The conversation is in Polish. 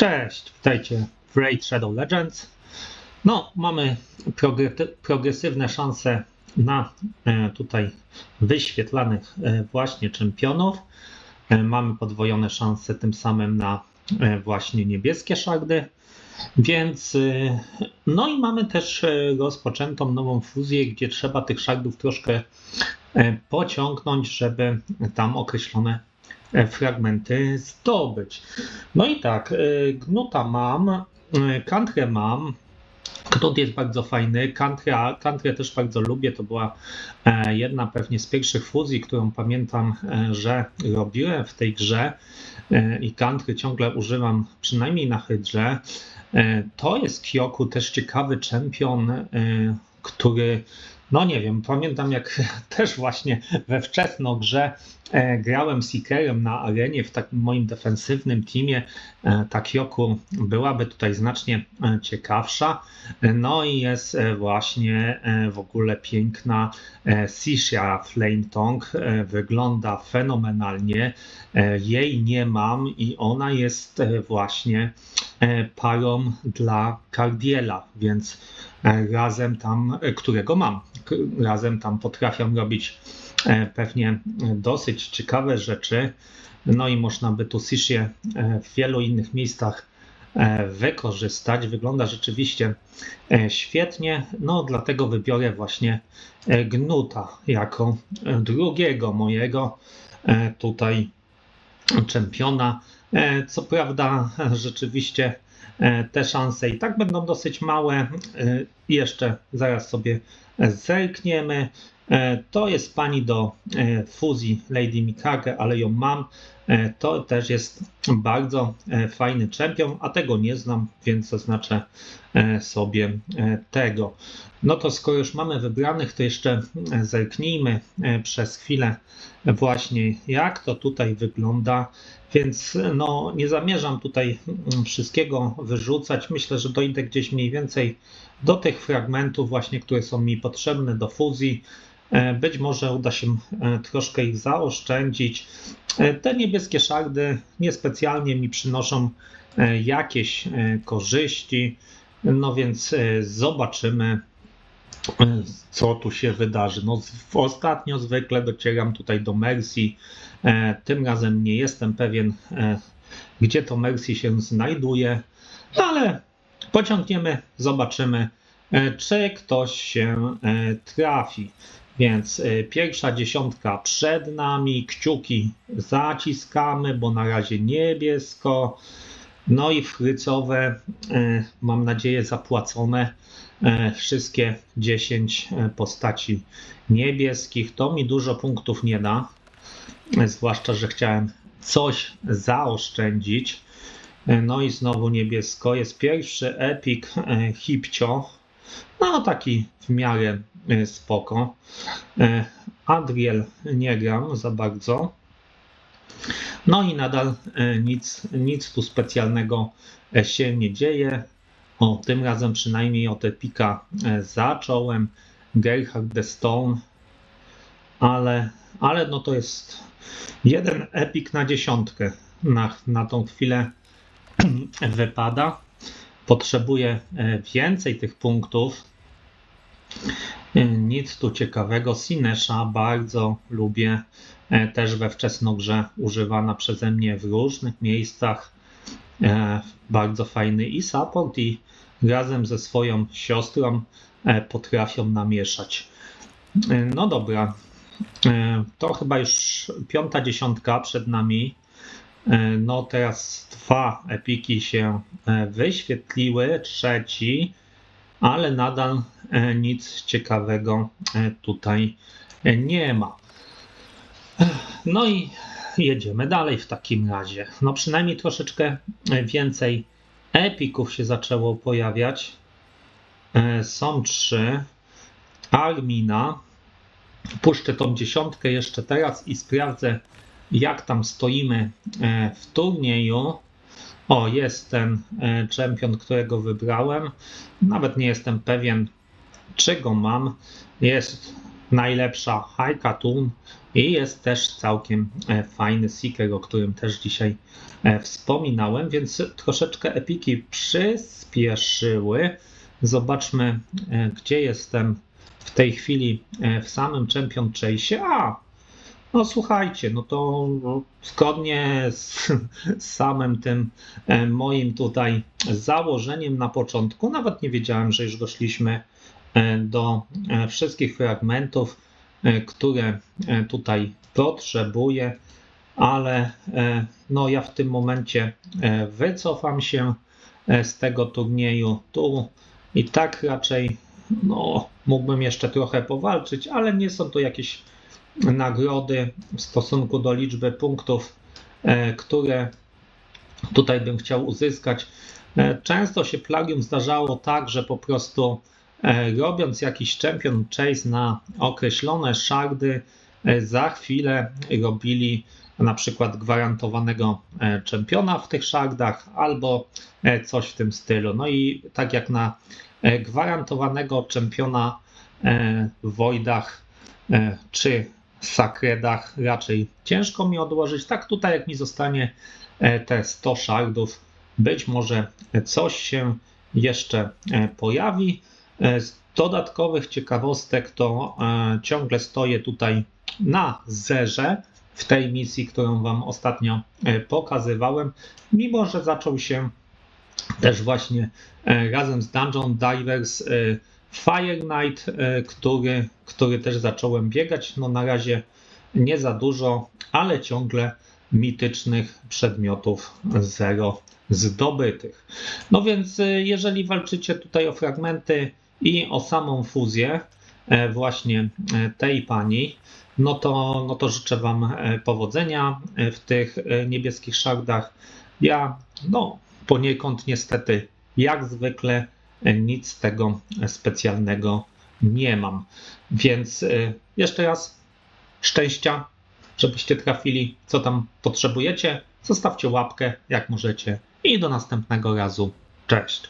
Cześć, witajcie w Raid Shadow Legends. No, mamy progre- progresywne szanse na e, tutaj wyświetlanych e, właśnie czempionów. E, mamy podwojone szanse tym samym na właśnie niebieskie szardy. Więc no i mamy też rozpoczętą nową fuzję, gdzie trzeba tych szardów troszkę pociągnąć, żeby tam określone fragmenty zdobyć. No i tak, y, Gnuta mam, y, Kantrę mam. Knut jest bardzo fajny, Kantrę, Kantrę też bardzo lubię, to była e, jedna pewnie z pierwszych fuzji, którą pamiętam, e, że robiłem w tej grze E, i Kantry ciągle używam, przynajmniej na hydrze. E, To jest Kyoku, też ciekawy czempion, e, który, no nie wiem, pamiętam jak też właśnie we wczesnogrze e, grałem Seekerem na arenie w takim moim defensywnym teamie. E, Ta Kyoku byłaby tutaj znacznie e, ciekawsza. No i jest właśnie w ogóle piękna Sisha Flame Tongue. E, Wygląda fenomenalnie. Jej nie mam i ona jest właśnie parą dla Cardiela, więc razem tam, e, którego mam, razem tam potrafią robić e, pewnie e, dosyć ciekawe rzeczy. No i można by tu Sishię e, w wielu innych miejscach e, wykorzystać. Wygląda rzeczywiście e, świetnie, no dlatego wybiorę właśnie e, Gnuta jako e, drugiego mojego e, tutaj czempiona. E, Co prawda, rzeczywiście e, te szanse i tak będą dosyć małe. E, Jeszcze zaraz sobie zerkniemy. E, To jest pani do e, fuzji Lady Mikage, ale ją mam. E, To też jest bardzo e, fajny czempion, a tego nie znam, więc zaznaczę e, sobie tego. No to skoro już mamy wybranych, to jeszcze zerknijmy przez chwilę właśnie jak to tutaj wygląda. Więc no, nie zamierzam tutaj mm, wszystkiego wyrzucać. Myślę, że dojdę gdzieś mniej więcej do tych fragmentów właśnie, które są mi potrzebne do fuzji. Być może uda się troszkę ich zaoszczędzić. E, Te niebieskie szardy niespecjalnie mi przynoszą e, jakieś e, korzyści. No więc zobaczymy, co tu się wydarzy. No, ostatnio zwykle docieram tutaj do Mercy. Tym razem nie jestem pewien, gdzie to Mercy się znajduje, ale pociągniemy, zobaczymy, czy ktoś się trafi. Więc e, pierwsza dziesiątka przed nami, kciuki zaciskamy, bo na razie niebiesko. No i frycowe, e, mam nadzieję, zapłacone. E, Wszystkie 10 e, postaci niebieskich. To mi dużo punktów nie da. Zwłaszcza, że chciałem coś zaoszczędzić. No i znowu niebiesko. Jest pierwszy epik Hipcio. No taki w miarę spoko. E, Adriel nie gram za bardzo. No i nadal e, nic, nic tu specjalnego e, się nie dzieje. O, tym razem przynajmniej od epika e, zacząłem. Gerhard the Stone. Ale, ale no to jest jeden epik na dziesiątkę. Na, na tą chwilę wypada. Potrzebuję e, więcej tych punktów. E, Nic tu ciekawego. Sinesha bardzo lubię. E, Też we wczesnogrze używana przeze mnie w różnych miejscach. E, Bardzo fajny i support, i razem ze swoją siostrą e, potrafią namieszać. No dobra. To chyba już piąta dziesiątka przed nami. No teraz dwa epiki się wyświetliły, trzeci, ale nadal e, nic ciekawego e, tutaj e, nie ma. No i jedziemy dalej w takim razie. No przynajmniej troszeczkę więcej epików się zaczęło pojawiać. Są trzy. Armina. Puszczę tą dziesiątkę jeszcze teraz i sprawdzę, jak tam stoimy w turnieju. O, jest ten czempion, którego wybrałem. Nawet nie jestem pewien, czego mam. Jest najlepsza Haika Tun i jest też całkiem e, fajny Seeker, o którym też dzisiaj e, wspominałem, więc troszeczkę epiki przyspieszyły. Zobaczmy, e, gdzie jestem w tej chwili w samym Champion Chase. A, no słuchajcie, no to zgodnie z, z samym tym moim tutaj założeniem na początku, nawet nie wiedziałem, że już doszliśmy E, do e, wszystkich fragmentów, e, które tutaj potrzebuję, ale no ja w tym momencie wycofam się z tego turnieju tu i tak raczej no, mógłbym jeszcze trochę powalczyć, ale nie są to jakieś nagrody w stosunku do liczby punktów, które tutaj bym chciał uzyskać. Często się plagium zdarzało tak, że po prostu E, robiąc jakiś champion chase na określone shardy, e, za chwilę robili na przykład gwarantowanego e, czempiona w tych shardach albo coś w tym stylu. No i tak jak na gwarantowanego czempiona w Voidach czy Sakredach raczej ciężko mi odłożyć. Tak tutaj jak mi zostanie te 100 shardów, być może coś się jeszcze pojawi. E, z dodatkowych ciekawostek to e, ciągle stoję tutaj na zerze w tej misji, którą Wam ostatnio e, pokazywałem, mimo że zaczął się też właśnie razem z Dungeon Divers Fire Knight, który, który też zacząłem biegać. No na razie nie za dużo, ale ciągle mitycznych przedmiotów zero zdobytych. No więc jeżeli walczycie tutaj o fragmenty i o samą fuzję e, właśnie e, tej pani, no to, no to życzę Wam e, powodzenia w tych niebieskich szardach. Ja, no, poniekąd niestety, jak zwykle, nic tego specjalnego nie mam. Więc jeszcze raz szczęścia, żebyście trafili, co tam potrzebujecie. Zostawcie łapkę, jak możecie, i do następnego razu. Cześć.